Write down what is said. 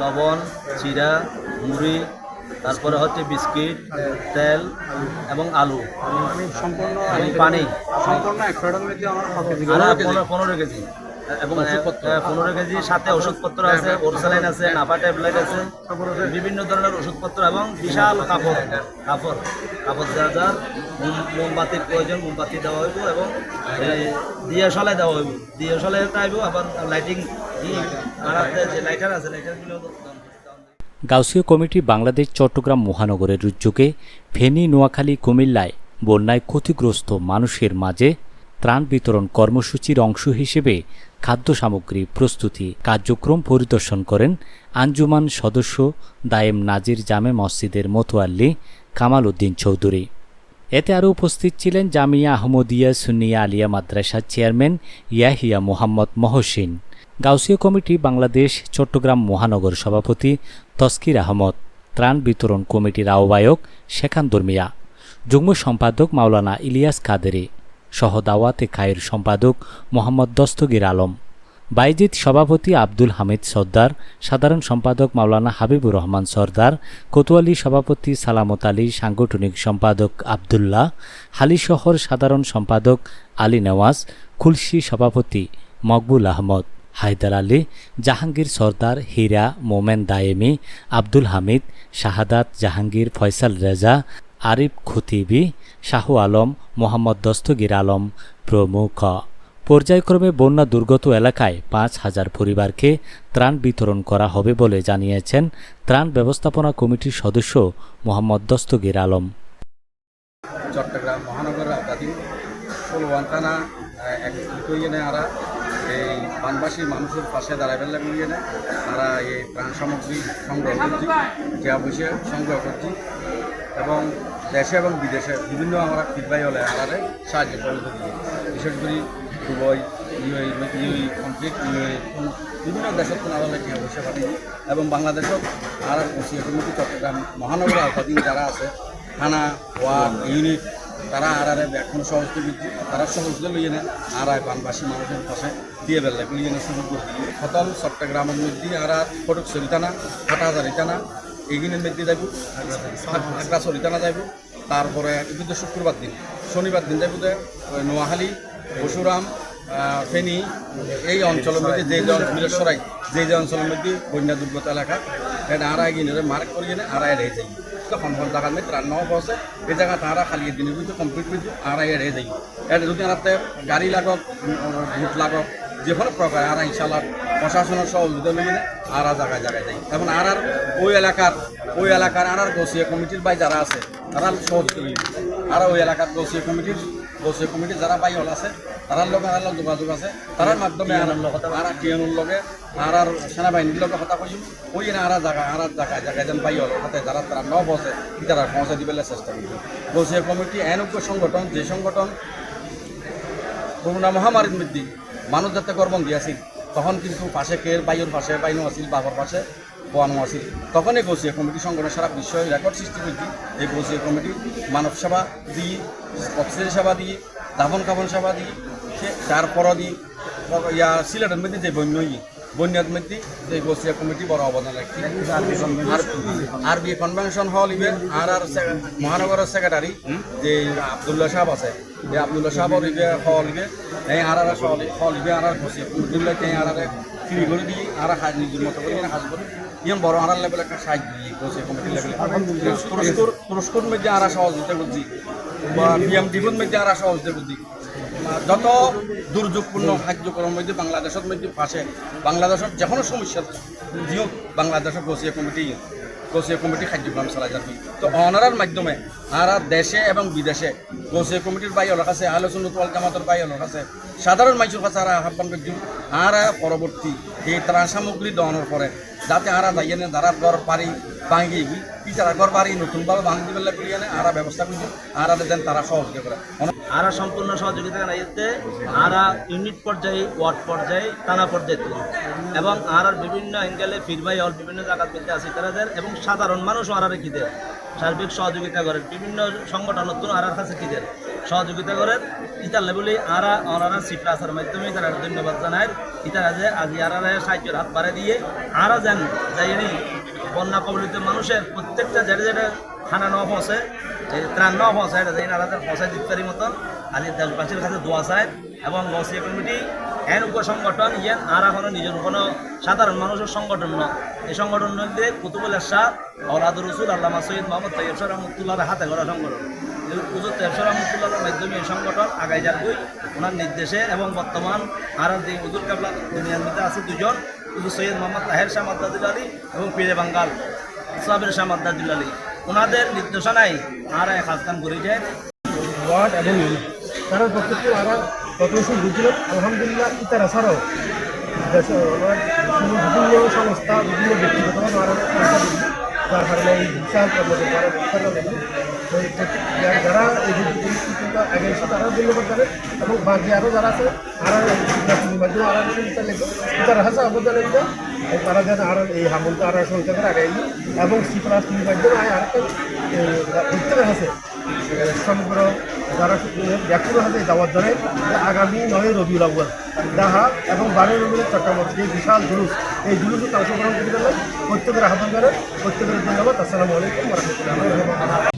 লবণ চিরা মুড়ি তারপরে হচ্ছে বিস্কিট তেল এবং আলু। মানে সম্পূর্ণ পানি। সম্পূর্ণ পনেরো কেজি। এবং পনেরো কেজি সাথে ওষুধপত্র আছে ওরসালাইন আছে নাফা ট্যাবলেট আছে বিভিন্ন ধরনের ওষুধপত্র এবং বিশাল কাপড় কাপড় কাপড় যা যার মোমবাতির প্রয়োজন মোমবাতি দেওয়া হইব এবং দিয়ে দেওয়া হইব। দিয়ে সলাই আইব আবার লাইটিং যে লাইটার আছে লাইটারগুলো গাউসীয় কমিটি বাংলাদেশ চট্টগ্রাম মহানগরের উদ্যোগে ফেনী নোয়াখালী কুমিল্লায় বন্যায় ক্ষতিগ্রস্ত মানুষের মাঝে ত্রাণ বিতরণ কর্মসূচির অংশ হিসেবে খাদ্য সামগ্রী প্রস্তুতি কার্যক্রম পরিদর্শন করেন আঞ্জুমান সদস্য দায়েম নাজির জামে মসজিদের মতোয়াল্লি কামাল উদ্দিন চৌধুরী। এতে আরও উপস্থিত ছিলেন জামিয়া আহমদিয়া সুনিয়া আলিয়া মাদ্রাসার চেয়ারম্যান ইয়াহিয়া মোহাম্মদ মহসিন, গাউসীয় কমিটি বাংলাদেশ, চট্টগ্রাম মহানগর সভাপতি তস্কির আহমদ, ত্রাণ বিতরণ কমিটির আহ্বায়ক শেখান্দর মিয়া যুগ্ম সম্পাদক মাওলানা ইলিয়াস কাদেরি। সহ দাওয়াতে খায়ের সম্পাদক মোহাম্মদ দস্তগীর আলম। বাইজিদ সভাপতি আব্দুল হামিদ সর্দার, সাধারণ সম্পাদক মাওলানা হাবিবুর রহমান সর্দার, কোতোয়ালি সভাপতি সালামত আলী, সাংগঠনিক সম্পাদক আবদুল্লাহ, হালিশহর সাধারণ সম্পাদক আলী নেওয়াজ, খুলশি সভাপতি মকবুল আহমদ, হায়দার আলী, জাহাঙ্গীর সর্দার, হীরা, মোমেন দায়েমি, আব্দুল হামিদ, শাহাদাত জাহাঙ্গীর, ফয়সাল রেজা আরিফ খতিবি, শাহ আলম, মোহাম্মদ দস্তগীর আলম প্রমুখ। পর্যায়ক্রমে বন্যা দুর্গত এলাকায় পাঁচ হাজার পরিবারকে ত্রাণ বিতরণ করা হবে বলে জানিয়েছেন ত্রাণ ব্যবস্থাপনা কমিটির সদস্য মোহাম্মদ দস্তগীর আলম। চট্টগ্রাম মহানগরের আওতাধীন ষোলোয়ান থানা হয়ে নেয় আরা, এই বানবাসী মানুষের পাশে ফেললে মিলিয়ে নেয় তারা এই প্রাণ সামগ্রী সংগ্রহ করছি যা বসে সংগ্রহ করছি এবং দেশে এবং বিদেশে বিভিন্ন আমরা ফিডবাই হলে আমাদের সাহায্য সহযোগিতা দিয়ে বিশেষ করে Dubai UAE UAE complete UAE বিভিন্ন দেশত আড়ালে টিয়া বসে পাঠিয়েছি এবং বাংলাদেশত আর কমিটি চট্টগ্রাম মহানগর আওতাধীন যারা আছে, থানা, ওয়ার্ড, ইউনিট তারা আর আর এখন সহযোগিতা তারা সহযোগিতা লইয়ে নেয়। আর আর বানবাসী মানুষের পাশে দিয়ে বেলা লইয়ে নেয় সুযোগ করে দিয়ে। সতল চট্টগ্রামের মধ্যে আর আর ফটক সরিতানা হাটাহাজারি থানা এইগুলির মধ্যে যাইব একটা সরিতানা যাইব। তারপরে কিন্তু শুক্রবার দিন শনিবার দিন যাইব যে পশুরাম আহ, ফেনী এই অঞ্চলের মধ্যে যে যে অঞ্চলেশ্বরাই যে যে অঞ্চলের মধ্যে বন্যা দুর্গত এলাকা এটা আর গিয়ে মার্ক করিয়ে আর কোন জায়গার মধ্যে রান্না বসে এই জায়গা তারা খালি দিনের ভিতরে কমপ্লিট করে আর রেহে যাই এটা যদি আনাতে গাড়ি লাগক ভোট লাগক যে কোনো প্রকার আর ইনশাল্লাহ প্রশাসনের সহযোগিতা লইয়ে নেয় আর জায়গায় জায়গায় যাই এবং আর আর ওই এলাকার ওই এলাকার আর আর কমিটির বাই যারা আছে তারা সহযোগিতা লইয়ে আর ওই এলাকার গোসিয়া কমিটির গোসিয়া কমিটির যারা বাই হল আছে তারার লগে আর যোগাযোগ আছে তারার মাধ্যমে আর টিএনুর লগে আর আর সেনাবাহিনীর লগে কথা কইম ওই না আর জায়গা আর জায়গায় জায়গায় যেন বাই হল হাতে যারা তারা ন বসে তারা পৌঁছে দিবেলে চেষ্টা করবে গোসিয়া কমিটি এনজ্ঞ সংগঠন যে সংগঠন করোনা মহামারীর মধ্যে মানুষ যাতে গর্বন দিয়েছিল তখন কিন্তু পাশে কের বাইয়ের পাশে বাইনও আছিল বাবার পাশে বোয়ানো আছিল। তখনই গোসিয়া কমিটি সংগঠন সারা বিশ্ব রেকর্ড সৃষ্টি করেছি এই গোসিয়া কমিটি মানব সেবা দিয়ে অক্সিজেন সেবা দিয়ে দাফন কাফন সেবা দিয়ে সে তারপরও দিয়ে ইয়া সিলেটের মধ্যে যে বন্য ইয়ে বন্যার মধ্যে যে গোসিয়া কমিটি বড় অবদান রাখছে। আর বি কনভেনশন হল ইভেন, আর আর মহানগরের সেক্রেটারি যে আবদুল্লাহ সাহেব আছে এই আবদুল্লাহ সাহেবর ইবে হল ইবে এই আর আর হল ইবে আর আর গোসিয়া কমিটিগুলো এই আর আর ফ্রি করে দিয়ে আর হাজ নিজের মতো করে কাজ করে। ইয়ন বড় আর লেভেল একটা সাহায্য দিয়ে গোসিয়া কমিটি লেভেলে। তুরস্কর তুরস্কর মধ্যে আর সহযোগিতা করছি। বা জীবন মধ্যে আর আসা হচ্ছে বুদ্ধি। যত দুর্যোগপূর্ণ কার্যক্রম মধ্যে বাংলাদেশের মধ্যে পাশে বাংলাদেশের যে কোনো সমস্যা যিও বাংলাদেশের গোসিয়া কমিটি গোসিয়া কমিটি কার্যক্রম চালায় যাবে। তো অনারার মাধ্যমে আর দেশে এবং বিদেশে গোসিয়া কমিটির বাই হলোর কাছে আলোচনা তোয়াল জামাতের বাই হলোর কাছে সাধারণ মানুষের কাছে আর আহ্বান করছি আর পরবর্তী এই ত্রাণ সামগ্রী দেওয়ানোর পরে যাতে আর দাইয়ে না যারা ঘর পারি ভাঙি তারা ঘর পারি নতুনভাবে ভাঙি দিবে করিয়ে আর ব্যবস্থা করছি আর যেন তারা সহযোগিতা করে। আরা সম্পূর্ণ সহযোগিতা জানাইতে আরা ইউনিট পর্যায়ে, ওয়ার্ড পর্যায়ে থানা পর্যায়ে এবং আর বিভিন্ন অ্যাঙ্গেলে ফিরবাই হল বিভিন্ন জায়গার মধ্যে আছে তারাদের এবং সাধারণ মানুষও আরারে কি দেয় সার্বিক সহযোগিতা করেন। বিভিন্ন সংগঠন নতুন আরার কাছে কি দেন? সহযোগিতা করেন। ইতার লেবলি আরা অনারা সিপ্রাসের মাধ্যমে তারা ধন্যবাদ জানায়। ইতারা যে আজি আরা সাহায্যের হাত বাড়ে দিয়ে আরা যান যাইনি বন্যা কবলিত মানুষের প্রত্যেকটা যেটা যেটা খানা নেওয়া পৌঁছে ত্রাণ নেওয়া পৌঁছে, এটা যাই আলাদা পৌঁছায় দিতে মতন। আজি দেশবাসীর কাছে দোয়া চায় এবং গসিয়া কমিটি এন উপ সংগঠন, ইয়ান আর এখনও নিজের কোনো সাধারণ মানুষের সংগঠন নয় এই সংগঠন মধ্যে কুতুবুল শাহ অলাদুর রসুল, আল্লামা সৈয়দ মোহাম্মদ তৈয়ব রহমতুল্লাহ হাতে গড়া সংগঠন। পুজো তৈয়ব মাধ্যমে এই সংগঠন আগাই যাবে। ওনার নির্দেশে এবং বর্তমান আর যে হুজুর কাবলা দুনিয়ার মধ্যে আছে দুজন হুজুর সৈয়দ মোহাম্মদ তাহের শাহ মাদ্দাদুল আলী এবং পীরে বাঙ্গাল সাবির শাহ মাদ্দাদুল আলী। ওনাদের নির্দেশনায় আর এক কাজ কাম করে যায় ওয়ার্ড এবং তারা গত বছর বুঝছিলেন আলহামদুলিল্লাহ ইতারা ছাড়াও বিভিন্ন সংস্থা, বিভিন্ন ব্যক্তিগতভাবে আরও যার কারণে এই যা- যারা এই কিন্তু আগে এসে তারা ধন্যবাদ জানেন এবং বাকি আরও যারা আছে, আর মাধ্যমে আর লেগে তারা হাসা অবদান রেখে তারা যেন আরও এই হামলটা আরও সংখ্যা করে আগে এবং সিপ্রাস মাধ্যমে আরেকটা দেখতে আছে সমগ্র যারা ব্যক্তির হাতে যাওয়ার জন্য। আগামী নয় রবিউল আউ্বাল যাহা এবং বারোই রবিউল চট্টগ্রাম যে বিশাল জুলুস। এই জুলুসে অংশগ্রহণ করতে গেলে প্রত্যেকের আহ্বান করে প্রত্যেকের ধন্যবাদ। আসসালামু আলাইকুম রহমতুল্লাহ